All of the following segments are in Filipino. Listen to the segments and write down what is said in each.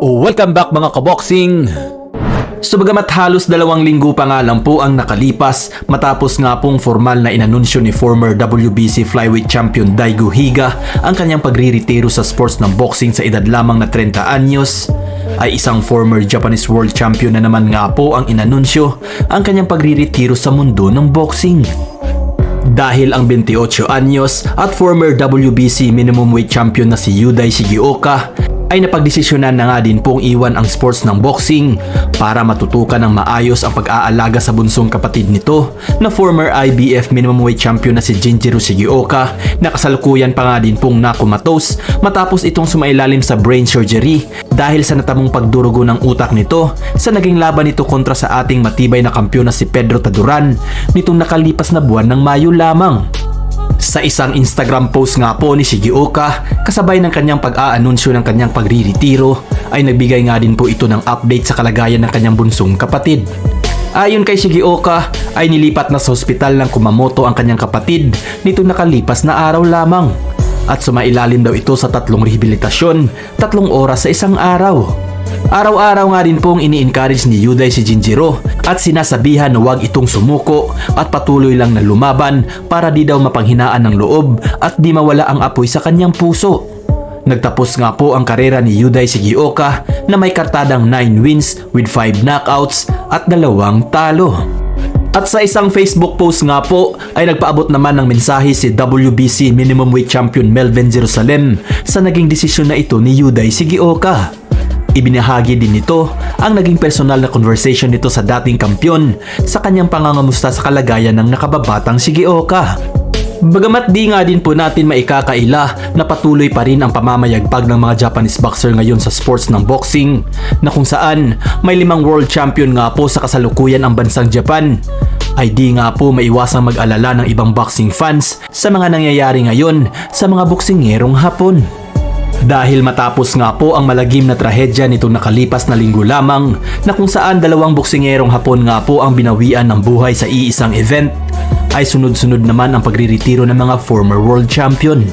Welcome back mga kaboxing! So bagamat halos dalawang linggo pa nga lang po ang nakalipas matapos nga pong formal na inanunsyo ni former WBC flyweight champion Daigo Higa ang kanyang pagriretiro sa sports ng boxing sa edad lamang na 30 anyos ay isang former Japanese world champion na naman nga po ang inanunsyo ang kanyang pagriretiro sa mundo ng boxing. Dahil ang 28 anyos at former WBC minimum weight champion na si Yudai Shigioka ay napagdesisyonan na nga din pong iwan ang sports ng boxing para matutukan ng maayos ang pag-aalaga sa bunsong kapatid nito na former IBF minimum weight champion na si Jinjiro Shigioka na kasalukuyan pa nga din pong nakumatos matapos itong sumailalim sa brain surgery dahil sa natamong pagdurugo ng utak nito sa naging laban nito kontra sa ating matibay na kampiyon na si Pedro Taduran nitong nakalipas na buwan ng Mayo lamang. Sa isang Instagram post nga po ni Shigioka, kasabay ng kanyang pag-aanunsyo ng kanyang pagriritiro, ay nagbigay nga din po ito ng update sa kalagayan ng kanyang bunsong kapatid. Ayon kay Shigioka, ay nilipat na sa ospital ng Kumamoto ang kanyang kapatid nitong nakalipas na araw lamang. At sumailalim daw ito sa tatlong rehabilitasyon, tatlong oras sa isang araw. Araw-araw nga din pong ini-encourage ni Yuday si Jinjiro at sinasabihan na huwag itong sumuko at patuloy lang na lumaban para di daw mapanghinaan ng loob at di mawala ang apoy sa kanyang puso. Nagtapos nga po ang karera ni Yuday Sigioka na may kartadang 9 wins with 5 knockouts at dalawang talo. At sa isang Facebook post nga po ay nagpaabot naman ng mensahe si WBC minimum weight champion Melvin Jerusalem sa naging desisyon na ito ni Yuday Sigioka. Ibinahagi din nito ang naging personal na conversation nito sa dating kampyon sa kanyang pangangamusta sa kalagayan ng nakababatang Shigioka. Bagamat di nga din po natin maikakaila na patuloy pa rin ang pamamayagpag ng mga Japanese boxer ngayon sa sports ng boxing na kung saan may limang world champion nga po sa kasalukuyan ang bansang Japan ay di nga po maiwasang mag-alala ng ibang boxing fans sa mga nangyayari ngayon sa mga boksingerong Hapon. Dahil matapos nga po ang malagim na trahedya nitong nakalipas na linggo lamang na kung saan dalawang boksingerong hapon nga po ang binawian ng buhay sa iisang event, ay sunod-sunod naman ang pagriretiro ng mga former world champion.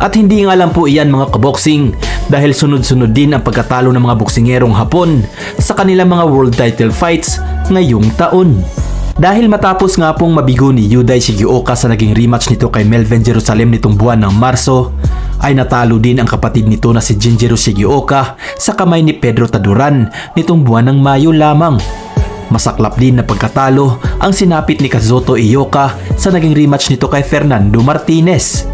At hindi nga lang po iyan mga kaboksing dahil sunod-sunod din ang pagkatalo ng mga boksingerong hapon sa kanilang mga world title fights ngayong taon. Dahil matapos nga pong mabigo ni Yuday Shigioka sa naging rematch nito kay Melvin Jerusalem nitong buwan ng Marso, ay natalo din ang kapatid nito na si Jinjiro Shigioka sa kamay ni Pedro Taduran nitong buwan ng Mayo lamang. Masaklap din na pagkatalo ang sinapit ni Kazuto Iyoka sa naging rematch nito kay Fernando Martinez.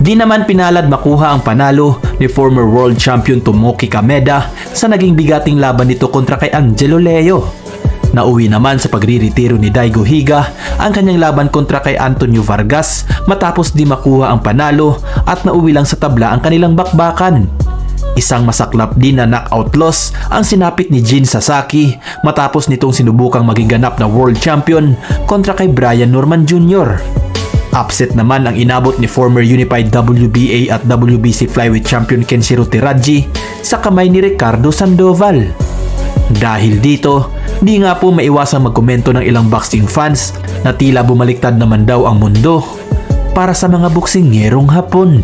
Di naman pinalad makuha ang panalo ni former world champion Tomoki Kameda sa naging bigating laban nito kontra kay Angelo Leo. Nauwi naman sa pagriretiro ni Daigo Higa ang kanyang laban kontra kay Antonio Vargas matapos di makuha ang panalo at nauwi lang sa tabla ang kanilang bakbakan. Isang masaklap din na knockout loss ang sinapit ni Jin Sasaki matapos nitong sinubukang maging ganap na world champion kontra kay Brian Norman Jr. Upset naman ang inabot ni former Unified WBA at WBC flyweight champion Kenshiro Teraji sa kamay ni Ricardo Sandoval. Dahil dito, di nga po maiwasang magkomento ng ilang boxing fans na tila bumaliktad naman daw ang mundo para sa mga boksingerong hapon.